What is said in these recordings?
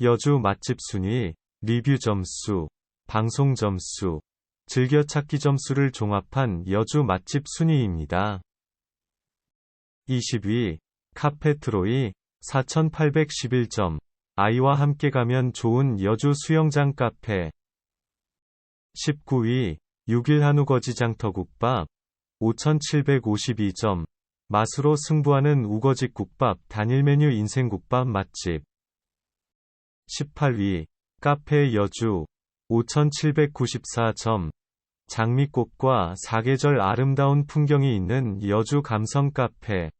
여주 맛집 순위, 리뷰 점수, 방송 점수, 즐겨찾기 점수를 종합한 여주 맛집 순위입니다. 20위, 카페트로이, 4811점, 아이와 함께 가면 좋은 여주 수영장 카페. 19위, 6일 한우 거지장터국밥, 5752점, 맛으로 승부하는 우거지 국밥 단일 메뉴 인생국밥 맛집. 18위, 카페 여주, 5794점, 장미꽃과 사계절 아름다운 풍경이 있는 여주 감성 카페.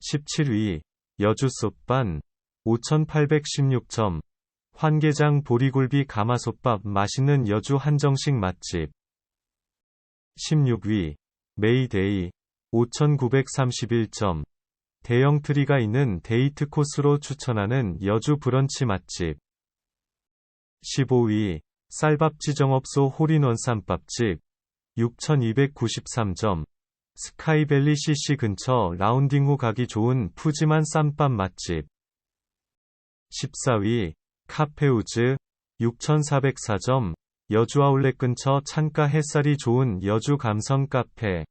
17위, 여주 솥반, 5816점, 환계장 보리굴비 가마솥밥 맛있는 여주 한정식 맛집. 16위, 메이데이, 5931점, 대형 트리가 있는 데이트 코스로 추천하는 여주 브런치 맛집. 15위, 쌀밥 지 정업소 홀인원 쌈밥집, 6293점, 스카이밸리 CC 근처 라운딩 후 가기 좋은 푸짐한 쌈밥 맛집. 14위, 카페우즈, 6404점, 여주 아울렛 근처 창가 햇살이 좋은 여주 감성 카페.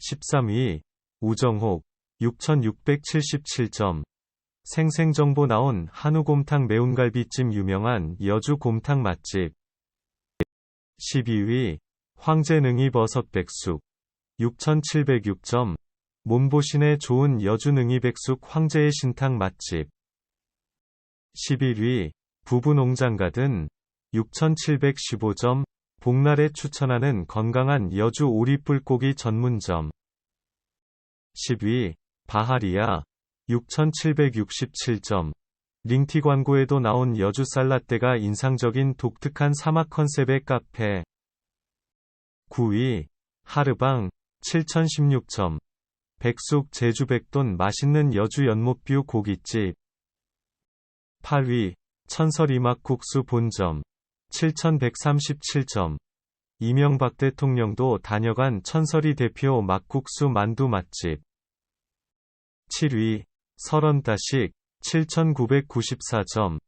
13위, 우정옥, 6677점. 생생정보 나온 한우곰탕 매운갈비찜 유명한 여주 곰탕 맛집. 12위, 황제능이 버섯 백숙. 6706점. 몸보신에 좋은 여주 능이 백숙 황제의 신탕 맛집. 11위, 부부농장 가든. 6715점. 복날에 추천하는 건강한 여주 오리불고기 전문점. 10위, 바하리아, 6767점. 링티 광고에도 나온 여주 살라떼가 인상적인 독특한 사막 컨셉의 카페. 9위, 하르방, 7016점. 백숙 제주 백돈 맛있는 여주 연못뷰 고깃집. 8위, 천설 이 막국수 본점. 7137점. 이명박 대통령도 다녀간 천설이 대표 막국수 만두 맛집. 7위, 설원다식, 7994점.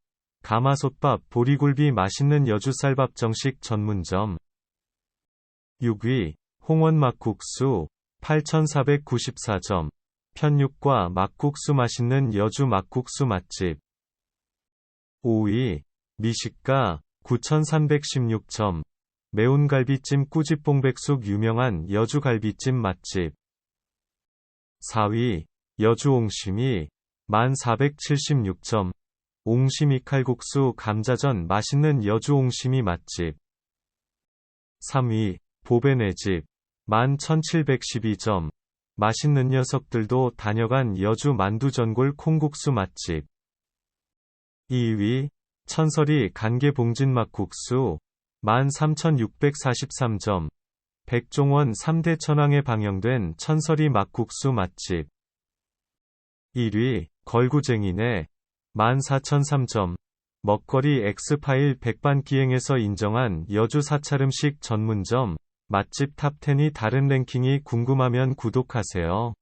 가마솥밥 보리굴비 맛있는 여주쌀밥 정식 전문점. 6위, 홍원 막국수, 8494점. 편육과 막국수 맛있는 여주 막국수 맛집. 5위, 미식가, 9316점. 매운 갈비찜 꾸집봉백숙 유명한 여주 갈비찜 맛집. 4위, 여주 옹심이, 1476점. 옹심이 칼국수 감자전 맛있는 여주 옹심이 맛집. 3위, 보베네집, 11,712점. 맛있는 녀석들도 다녀간 여주 만두전골 콩국수 맛집. 2위, 천설이 간계봉진 막국수, 13,643점. 백종원 3대 천왕에 방영된 천설이 막국수 맛집. 1위, 걸구쟁이네. 14,003점. 먹거리 엑스파일 백반기행에서 인정한 여주 사찰음식 전문점. 맛집 탑10이 다른 랭킹이 궁금하면 구독하세요.